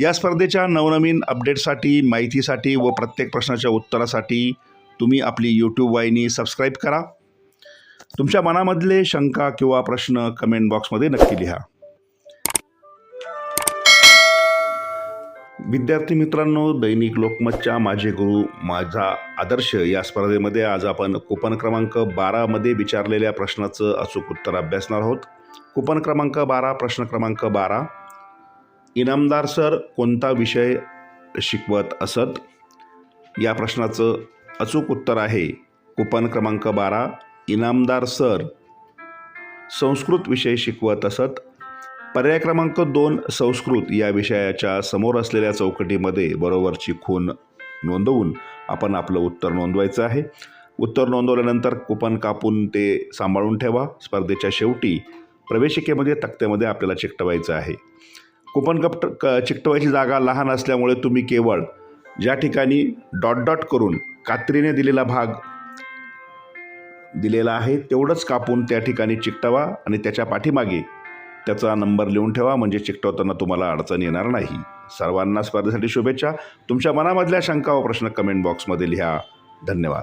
या स्पर्धेच्या नवनवीन अपडेटसाठी माहितीसाठी व प्रत्येक प्रश्नाच्या उत्तरासाठी तुम्ही आपली यूट्यूब वाहिनी सबस्क्राईब करा. तुमच्या मनामधले शंका किंवा प्रश्न कमेंट बॉक्समध्ये नक्की लिहा. विद्यार्थी मित्रांनो दैनिक लोकमतच्या माझे गुरु माझा आदर्श या स्पर्धेमध्ये आज आपण कुपन क्रमांक बारामध्ये विचारलेल्या प्रश्नाचं अचूक उत्तर अभ्यासणार आहोत. कुपन क्रमांक बारा प्रश्न क्रमांक बारा. इनामदार सर कोणता विषय शिकवत असत? या प्रश्नाचं अचूक उत्तर आहे. कुपन क्रमांक बारा इनामदार सर संस्कृत विषय शिकवत असत. पर्याय क्रमांक दोन संस्कृत या विषयाच्या समोर असलेल्या चौकटीमध्ये बरोबरची खून नोंदवून आपण आपलं उत्तर नोंदवायचं आहे. उत्तर नोंदवल्यानंतर कुपन कापून ते सांभाळून ठेवा. स्पर्धेच्या शेवटी प्रवेशिकेमध्ये तक्त्यामध्ये आपल्याला चिकटवायचं आहे. कुपन कप क चिकटवायची जागा लहान असल्यामुळे तुम्ही केवळ ज्या ठिकाणी डॉट डॉट करून कात्रीने दिलेला भाग दिलेला आहे तेवढंच कापून त्या ठिकाणी चिकटवा आणि त्याच्या पाठीमागे त्याचा नंबर लिहून ठेवा म्हणजे चिकटवताना तुम्हाला अडचण येणार नाही. सर्वांना स्पर्धेसाठी शुभेच्छा. तुमच्या मनामधल्या शंका व प्रश्न कमेंट बॉक्समध्ये लिहा. धन्यवाद.